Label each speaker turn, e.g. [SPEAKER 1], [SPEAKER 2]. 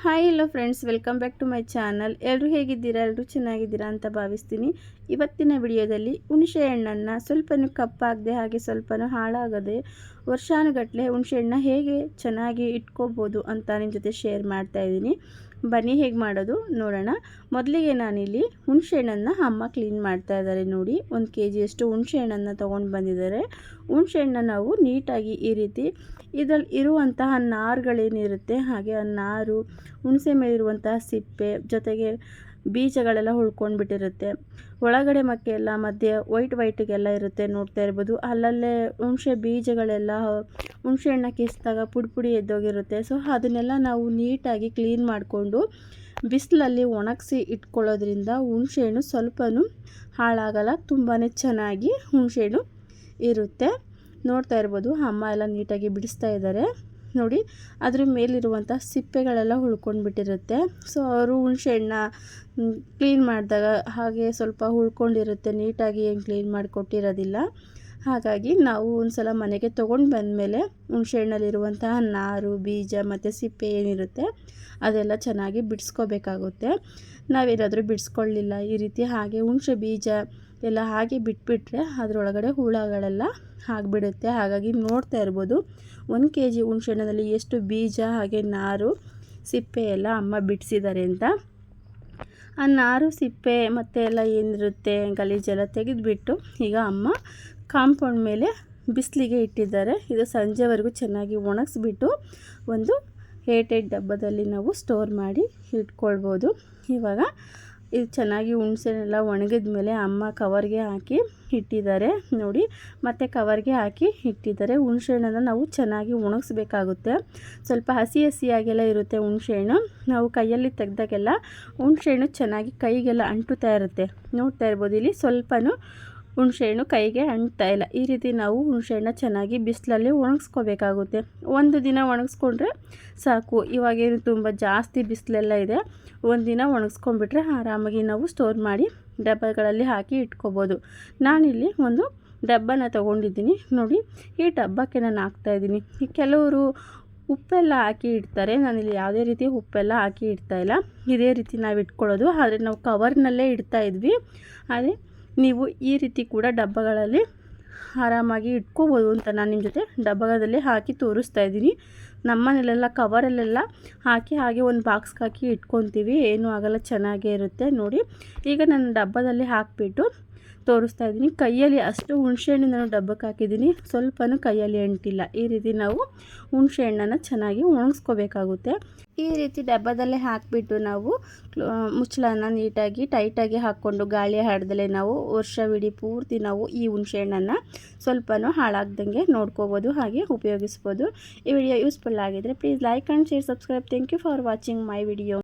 [SPEAKER 1] Hi hello friends welcome back to my channel ಎಲ್ಲರೂ ಹೇಗಿದ್ದೀರಾ? ಎಲ್ಲರೂ ಚೆನ್ನಾಗಿದ್ದೀರಾ ಅಂತ ಭಾವಿಸ್ತೀನಿ. ಇವತ್ತಿನ ವಿಡಿಯೋದಲ್ಲಿ ಹುಣಸೆ ಹಣ್ಣನ್ನು ಸ್ವಲ್ಪನೂ ಕಪ್ಪಾಗದೆ ಹಾಗೆ ಸ್ವಲ್ಪನೂ ಹಾಳಾಗದೆ ವರ್ಷಾನುಗಟ್ಟಲೆ ಹುಣಸೆ ಹಣ್ಣನ್ನ ಹೇಗೆ ಚೆನ್ನಾಗಿ ಇಟ್ಕೋಬೋದು ಅಂತ ನಿಮ್ಮ ಜೊತೆ ಶೇರ್ ಮಾಡ್ತಾ ಇದ್ದೀನಿ. ಬನ್ನಿ, ಹೇಗೆ ಮಾಡೋದು ನೋಡೋಣ. ಮೊದಲಿಗೆ ನಾನಿಲ್ಲಿ ಹುಣಸೆ ಹಣ್ಣನ್ನು ಅಮ್ಮ ಕ್ಲೀನ್ ಮಾಡ್ತಾ ಇದ್ದಾರೆ ನೋಡಿ. ಒಂದು ಕೆ ಜಿಯಷ್ಟು ಹುಣಸೆ ಹಣ್ಣನ್ನು ತೊಗೊಂಡು ಬಂದಿದ್ದಾರೆ. ಹುಣಸೆ ಹಣ್ಣನ್ನು ನಾವು ನೀಟಾಗಿ ಈ ರೀತಿ ಇದರಲ್ಲಿ ಇರುವಂತಹ ನಾರುಗಳೇನಿರುತ್ತೆ, ಹಾಗೆ ಆ ನಾರು, ಹುಣಸೆ ಮೇಲಿರುವಂತಹ ಸಿಪ್ಪೆ, ಜೊತೆಗೆ ಬೀಜಗಳೆಲ್ಲ ಉಳ್ಕೊಂಡು ಬಿಟ್ಟಿರುತ್ತೆ ಒಳಗಡೆ ಮಕ್ಕೆ ಎಲ್ಲ, ಮಧ್ಯೆ ವೈಟ್ ವೈಟಿಗೆಲ್ಲ ಇರುತ್ತೆ ನೋಡ್ತಾ ಇರ್ಬೋದು. ಅಲ್ಲಲ್ಲೇ ಹುಣಸೆ ಬೀಜಗಳೆಲ್ಲ, ಹುಣಸೆ ಹಣ್ಣ ಕಿಸಿದಾಗ ಪುಡಿ ಪುಡಿ ಎದ್ದೋಗಿರುತ್ತೆ. ಸೊ ಅದನ್ನೆಲ್ಲ ನಾವು ನೀಟಾಗಿ ಕ್ಲೀನ್ ಮಾಡಿಕೊಂಡು ಬಿಸಿಲಲ್ಲಿ ಒಣಗಿಸಿ ಇಟ್ಕೊಳ್ಳೋದ್ರಿಂದ ಹುಣಸೆಹಣ್ಣು ಸ್ವಲ್ಪನೂ ಹಾಳಾಗಲ್ಲ ತುಂಬಾ ಚೆನ್ನಾಗಿ ಹುಣಸೆಹಣ್ಣು ಇರುತ್ತೆ. ನೋಡ್ತಾ ಇರ್ಬೋದು, ಅಮ್ಮ ಎಲ್ಲ ನೀಟಾಗಿ ಬಿಡಿಸ್ತಾ ಇದ್ದಾರೆ. ನೋಡಿ ಅದ್ರ ಮೇಲಿರುವಂಥ ಸಿಪ್ಪೆಗಳೆಲ್ಲ ಉಳ್ಕೊಂಡ್ಬಿಟ್ಟಿರುತ್ತೆ. ಸೊ ಅವರು ಹುಣಸೆ ಹಣ್ಣ ಕ್ಲೀನ್ ಮಾಡಿದಾಗ ಹಾಗೆ ಸ್ವಲ್ಪ ಉಳ್ಕೊಂಡಿರುತ್ತೆ. ನೀಟಾಗಿ ಏನು ಕ್ಲೀನ್ ಮಾಡಿಕೊಟ್ಟಿರೋದಿಲ್ಲ. ಹಾಗಾಗಿ ನಾವು ಒಂದು ಸಲ ಮನೆಗೆ ತೊಗೊಂಡು ಬಂದ ಮೇಲೆ ಹಣ್ಣಲ್ಲಿರುವಂತಹ ನಾರು, ಬೀಜ ಮತ್ತು ಸಿಪ್ಪೆ ಏನಿರುತ್ತೆ ಅದೆಲ್ಲ ಚೆನ್ನಾಗಿ ಬಿಡಿಸ್ಕೋಬೇಕಾಗುತ್ತೆ. ನಾವೇನಾದರೂ ಬಿಡಿಸ್ಕೊಳ್ಳಿಲ್ಲ ಈ ರೀತಿ ಹಾಗೆ ಹುಣಸೆ ಬೀಜ ಎಲ್ಲ ಹಾಗೆ ಬಿಟ್ಬಿಟ್ರೆ ಅದರೊಳಗಡೆ ಹುಳಗಳೆಲ್ಲ ಆಗಿಬಿಡುತ್ತೆ. ಹಾಗಾಗಿ ನೋಡ್ತಾ ಇರ್ಬೋದು, ಒಂದು ಕೆ ಜಿ ಹುಣ್ಸೆಹಣ್ಣಲ್ಲಿ ಎಷ್ಟು ಬೀಜ ಹಾಗೆ ನಾರು, ಸಿಪ್ಪೆ ಎಲ್ಲ ಅಮ್ಮ ಬಿಡಿಸಿದ್ದಾರೆ ಅಂತ. ಆ ನಾರು, ಸಿಪ್ಪೆ ಮತ್ತು ಎಲ್ಲ ಏನಿರುತ್ತೆ ಗಲೀಜೆಲ್ಲ ತೆಗೆದುಬಿಟ್ಟು ಈಗ ಅಮ್ಮ ಕಾಂಪೌಂಡ್ ಮೇಲೆ ಬಿಸಿಲಿಗೆ ಇಟ್ಟಿದ್ದಾರೆ. ಇದು ಸಂಜೆವರೆಗೂ ಚೆನ್ನಾಗಿ ಒಣಗಿಸ್ಬಿಟ್ಟು ಒಂದು ಏಟ್ ಡಬ್ಬದಲ್ಲಿ ನಾವು ಸ್ಟೋರ್ ಮಾಡಿ ಇಟ್ಕೊಳ್ಬೋದು. ಇವಾಗ ಇದು ಚೆನ್ನಾಗಿ ಹುಣ್ಸೆನೆಲ್ಲ ಒಣಗಿದ ಮೇಲೆ ಅಮ್ಮ ಕವರ್ಗೆ ಹಾಕಿ ಇಟ್ಟಿದ್ದಾರೆ ನೋಡಿ. ಮತ್ತು ಕವರ್ಗೆ ಹಾಕಿ ಇಟ್ಟಿದ್ದಾರೆ. ಹುಣಸೆಹಣ್ಣನ್ನು ನಾವು ಚೆನ್ನಾಗಿ ಒಣಗಿಸ್ಬೇಕಾಗುತ್ತೆ. ಸ್ವಲ್ಪ ಹಸಿ ಹಸಿಯಾಗೆಲ್ಲ ಇರುತ್ತೆ ಹುಣಸೆಹಣ್ಣು ನಾವು ಕೈಯಲ್ಲಿ ತೆಗೆದಾಗೆಲ್ಲ ಹುಣಸೆಹಣ್ಣು ಚೆನ್ನಾಗಿ ಕೈಗೆಲ್ಲ ಅಂಟುತ್ತಾ ಇರುತ್ತೆ. ನೋಡ್ತಾ ಇರ್ಬೋದು. ಇಲ್ಲಿ ಸ್ವಲ್ಪನೂ ಹುಣಸೆಹಣ್ಣು ಕೈಗೆ ಅಂಟ್ತಾ ಇಲ್ಲ. ಈ ರೀತಿ ನಾವು ಹುಣಸೆಹಣ್ಣ ಚೆನ್ನಾಗಿ ಬಿಸಿಲಲ್ಲಿ ಒಣಗಿಸ್ಕೋಬೇಕಾಗುತ್ತೆ. ಒಂದು ದಿನ ಒಣಗಿಸ್ಕೊಂಡ್ರೆ ಸಾಕು. ಇವಾಗೇನು ತುಂಬ ಜಾಸ್ತಿ ಬಿಸಿಲೆಲ್ಲ ಇದೆ. ಒಂದು ದಿನ ಒಣಗಿಸ್ಕೊಂಡ್ಬಿಟ್ರೆ ಆರಾಮಾಗಿ ನಾವು ಸ್ಟೋರ್ ಮಾಡಿ ಡಬ್ಬಗಳಲ್ಲಿ ಹಾಕಿ ಇಟ್ಕೋಬೋದು. ನಾನಿಲ್ಲಿ ಒಂದು ಡಬ್ಬನ ತೊಗೊಂಡಿದ್ದೀನಿ. ನೋಡಿ, ಈ ಡಬ್ಬಕ್ಕೆ ನಾನು ಹಾಕ್ತಾಯಿದ್ದೀನಿ ಕೆಲವರು ಉಪ್ಪೆಲ್ಲ ಹಾಕಿ ಇಡ್ತಾರೆ. ನಾನಿಲ್ಲಿ ಯಾವುದೇ ರೀತಿ ಉಪ್ಪೆಲ್ಲ ಹಾಕಿ ಇಡ್ತಾಯಿಲ್ಲ ಇದೇ ರೀತಿ ನಾವು ಇಟ್ಕೊಳ್ಳೋದು. ಆದರೆ ನಾವು ಕವರ್ನಲ್ಲೇ ಇಡ್ತಾ ಇದ್ವಿ. ಅದೇ ನೀವು ಈ ರೀತಿ ಕೂಡ ಡಬ್ಬಗಳಲ್ಲಿ ಆರಾಮಾಗಿ ಇಟ್ಕೋಬೋದು ಅಂತ ನಾನು ನಿಮ್ಮ ಜೊತೆ ಡಬ್ಬಗಳಲ್ಲಿ ಹಾಕಿ ತೋರಿಸ್ತಾ ಇದ್ದೀನಿ. ನಮ್ಮನೆಲ್ಲೆಲ್ಲ ಕವರಲ್ಲೆಲ್ಲ ಹಾಕಿ ಹಾಗೆ ಒಂದು ಬಾಕ್ಸ್ಗೆ ಹಾಕಿ ಇಟ್ಕೊತೀವಿ. ಏನೂ ಆಗಲ್ಲ, ಚೆನ್ನಾಗೇ ಇರುತ್ತೆ. ನೋಡಿ, ಈಗ ನಾನು ಡಬ್ಬದಲ್ಲಿ ಹಾಕಿಬಿಟ್ಟು ತೋರಿಸ್ತಾ ಇದ್ದೀನಿ. ಕೈಯಲ್ಲಿ ಅಷ್ಟು ಹುಣಸೆ ಹಣ್ಣು ನಾನು ಡಬ್ಬಕ್ಕೆ ಹಾಕಿದ್ದೀನಿ. ಸ್ವಲ್ಪನೂ ಕೈಯಲ್ಲಿ ಅಂಟಿಲ್ಲ. ಈ ರೀತಿ ನಾವು ಹುಣಸೆ ಹಣ್ಣನ್ನು ಚೆನ್ನಾಗಿ ಒಣಗಿಸ್ಕೋಬೇಕಾಗುತ್ತೆ. ಈ ರೀತಿ ಡಬ್ಬದಲ್ಲೇ ಹಾಕಿಬಿಟ್ಟು ನಾವು ಮುಚ್ಚಳನ ನೀಟಾಗಿ, ಟೈಟಾಗಿ ಹಾಕ್ಕೊಂಡು ಗಾಳಿ ಹಾಡ್ದಲ್ಲೇ ನಾವು ವರ್ಷವಿಡೀ ಪೂರ್ತಿ ನಾವು ಈ ಹುಣಸೆಹಣ್ಣನ್ನು ಸ್ವಲ್ಪನೂ ಹಾಳಾಗ್ದಂಗೆ ನೋಡ್ಕೋಬೋದು, ಹಾಗೆ ಉಪಯೋಗಿಸ್ಬೋದು. ಈ ವಿಡಿಯೋ ಯೂಸ್ಫುಲ್ ಆಗಿದ್ದರೆ please like and share subscribe thank you for watching my video